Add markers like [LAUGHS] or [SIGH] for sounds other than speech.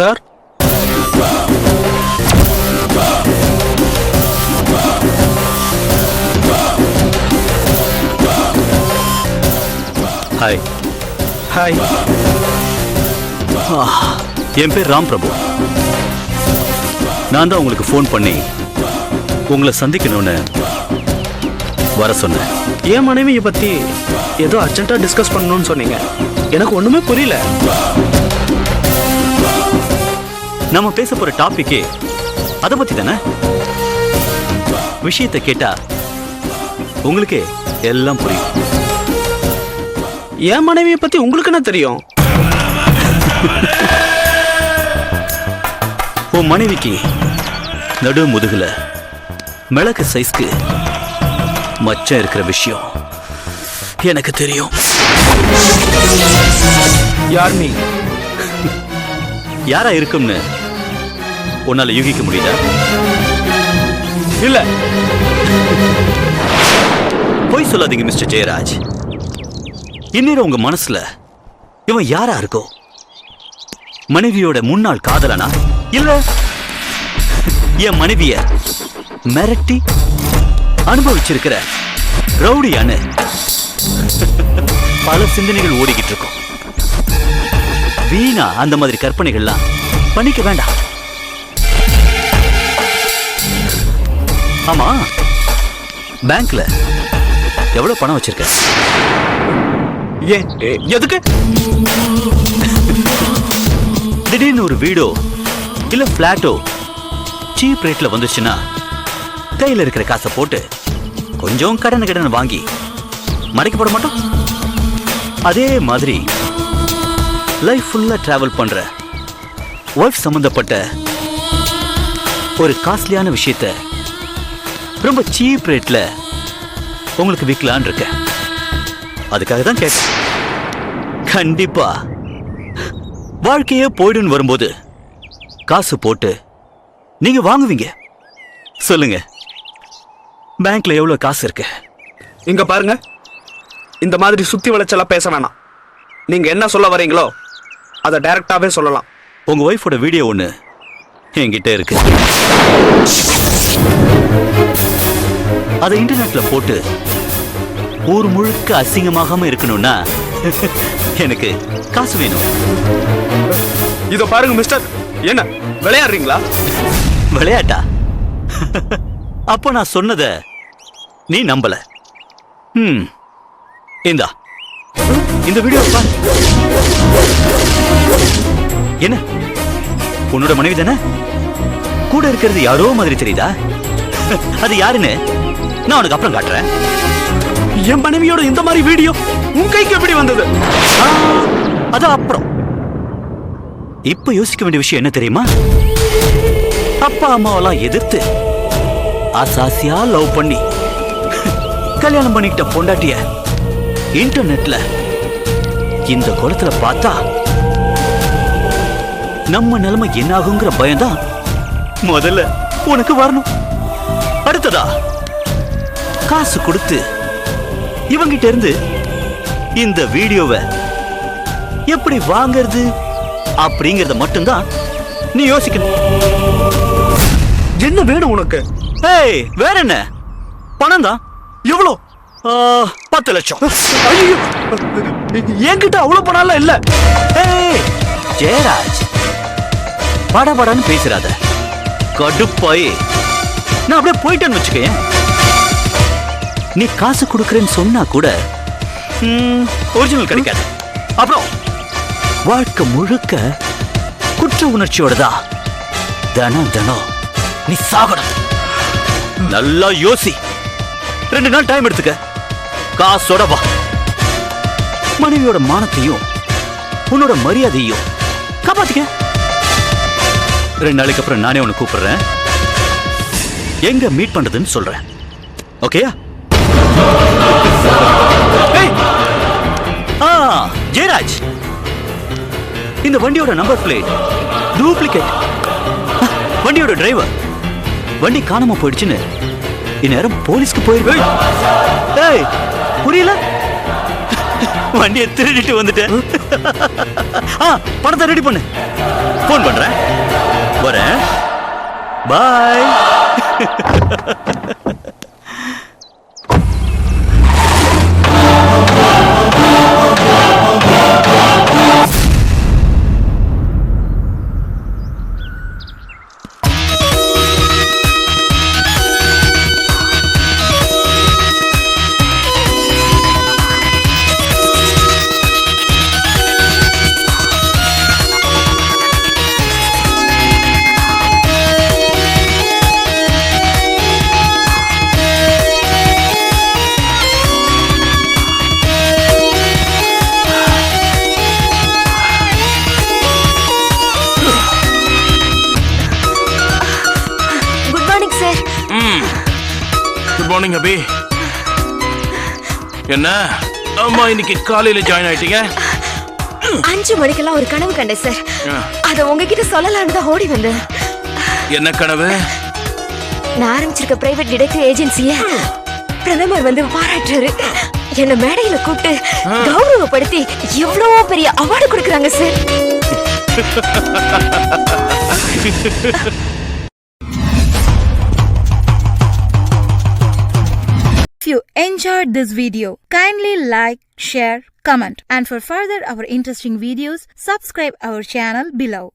Sir? Hi hi என் பேர் ராம் பிரபு. நான் தான் உங்களுக்கு ஃபோன் பண்ணி உங்களை சந்திக்கணும்னு வர சொன்னேன். என் மனைவியை பத்தி ஏதோ அர்ஜென்ட்டா டிஸ்கஸ் பண்ணணும்னு சொன்னீங்க. எனக்கு ஒண்ணுமே புரியல. நம்ம பேச போற டாபிக்கே அதை பத்தி தானே? விஷயத்தை கேட்டா உங்களுக்கே எல்லாம் புரியும். என் மனைவியை பத்தி உங்களுக்கு என்ன தெரியும்? உன் மனைவிக்கு நடு முதுகுல மிளகு சைஸ்க்கு மச்சம் இருக்கிற விஷயம் எனக்கு தெரியும். யார் நீ? யாரா இருக்கும்னு உன்னால யூகிக்க முடியுதா? இல்ல. பொய் சொல்லாதீங்க மிஸ்டர் ஜெயராஜ். இந்நேரம் உங்க மனசுல இவன் யாரா இருக்கும் மனைவியோட முன்னாள் காதலனா? இல்ல. என் மனைவிய மிரட்டி அனுபவிச்சிருக்கிற ரவுடியான்னு பல சிந்தனைகள் ஓடிக்கிட்டு இருக்கும். வீணா அந்த மாதிரி கற்பனைகள்லாம் பண்ணிக்க வேண்டாம். ஆமா. பேங்க்ல எவ்வளவு பணம் வச்சிருக்க? எதுக்கு? திடீர்னு ஒரு வீடோ இல்ல பிளாட்டோ சீப் ரேட்ல வந்துச்சுன்னா கையில இருக்கிற காசை போட்டு கொஞ்சம் கடன் கடன் வாங்கி மடக்கி போட மாட்டோம்? அதே மாதிரி லைஃப் ஃபுல்லா டிராவல் பண்ற ஒய்ஃப் சம்பந்தப்பட்ட ஒரு காஸ்ட்லியான விஷயத்தை ரொம்ப சீப் ரேட்ல உங்களுக்கு விற்கலான்னு இருக்கேன். அதுக்காக தான் கேட்டேன். கண்டிப்பா. வாழ்க்கையே போயிடுன்னு வரும்போது காசு போட்டு நீங்க வாங்குவீங்க. சொல்லுங்க. பேங்க்ல எவ்வளவு காசு இருக்கு? இங்க பாருங்க. இந்த மாதிரி சுத்தி வளைச்செல்லாம் பேச வேணாம். நீங்க என்ன சொல்ல வரீங்களோ அதை டைரக்டாவே சொல்லலாம். உங்க ஒய்ஃபோட வீடியோ ஒண்ணு என்கிட்ட இருக்கு. அதை இன்டர்நெட்ல போட்டு ஊர் முழுக்க அசிங்கமாகாம இருக்கணும்னா எனக்கு காசு வேணும். இத பாருங்க மிஸ்டர் என்ன விளையாடுறீங்களா? விளையாட்டா? அப்போ நான் சொன்னத நீ நம்பல. ம் இந்தா. இந்த வீடியோ என்ன? உன்னோட மனைவி தானே? கூட இருக்கிறது யாரோ மாதிரி தெரியுதா? [LAUGHS] அது யாருன்னு நான் உனக்கு அப்புறம் காட்டுறேன். என் மனைவியோட இந்த மாதிரி வீடியோ உன் கைக்கு எப்படி வந்தது? அது அப்புறம். இப்ப யோசிக்க வேண்டிய விஷயம் என்ன தெரியுமா? அப்பா அம்மாவெல்லாம் எதிர்த்து அசாசியா லவ் பண்ணி [LAUGHS] கல்யாணம் பண்ணிக்கிட்ட பொண்டாட்டிய இன்டர்நெட்ல இந்த குளத்துல பார்த்தா நம்ம நிலைமை என்ன ஆகுங்கிற பயம்தான் முதல்ல உனக்கு வரணும். அடுத்ததா காசு கொடுத்து இவங்கிட்ட இருந்து இந்த வீடியோவை எப்படி வாங்குறது அப்படிங்கறத மட்டும்தான் நீ யோசிக்கணும். என்ன வேணும் உனக்கு? ஏய் வேற என்ன? பணம் தான். எவ்வளோ பத்து லட்சம். என்கிட்ட அவ்வளவு பணம்லாம் இல்ல. ஏய் ஜெயராஜ் படபடன்னு பேசுறாத. கடுப்பாயி. நான் அப்படியே போயிட்டேன்னு வச்சுக்கேன் நீ காசு கொடுக்குறேன்னு சொன்னா கூட ஒரிஜினல் கிடைக்காது. அப்புறம் வாழ்க்கை முழுக்க குற்ற உணர்ச்சியோட தான் தினம் தினம் நீ சாகணும். நல்லா யோசி. ரெண்டு நாள் டைம் எடுத்துக்க. காசோட வா. மனைவியோட மானத்தையும் உன்னோட மரியாதையும் காப்பாத்திக்க. ரெண்டு நாளைக்கு அப்புறம் நானே உன்னை கூப்பிடுறேன். எங்க மீட் பண்றதுன்னு சொல்றேன். ஓகேயா ஜெயராஜ். இந்த வண்டியோட நம்பர் பிளேட் டூப்ளிகேட் வண்டியோட டிரைவர் வண்டி காணாம போயிடுச்சுன்னு இந்நேரம் போலீஸ்க்கு போயிருக்கு ஏய்! புரியல? வண்டியை திருடிட்டு வந்துட்டேன். ஆ பணத்தை ரெடி பண்ணு. ஃபோன் பண்றேன். வரேன். பாய் [LAUGHS] மார்னிங் அபி என்ன? அம்மா இன்னைக்கு காலையில ஜாயின் ஆயிட்டீங்க. அஞ்சு மணிக்கெல்லாம் ஒரு கனவு கண்டேன் சார். அத உங்ககிட்ட சொல்லலாம்னு தான் ஓடி வந்தேன். என்ன கனவு? நான் ஆரம்பிச்சிருக்க பிரைவேட் டிடெக்டிவ் ஏஜென்சிய பிரதமர் வந்து பாராட்டுறாரு. என்ன மேடையில கூப்பிட்டு கௌரவப்படுத்தி எவ்வளவோ பெரிய அவார்டு கொடுக்கறாங்க sir [LAUGHS] enjoyed this video, kindly like, share, comment and for further our interesting videos, subscribe our channel below.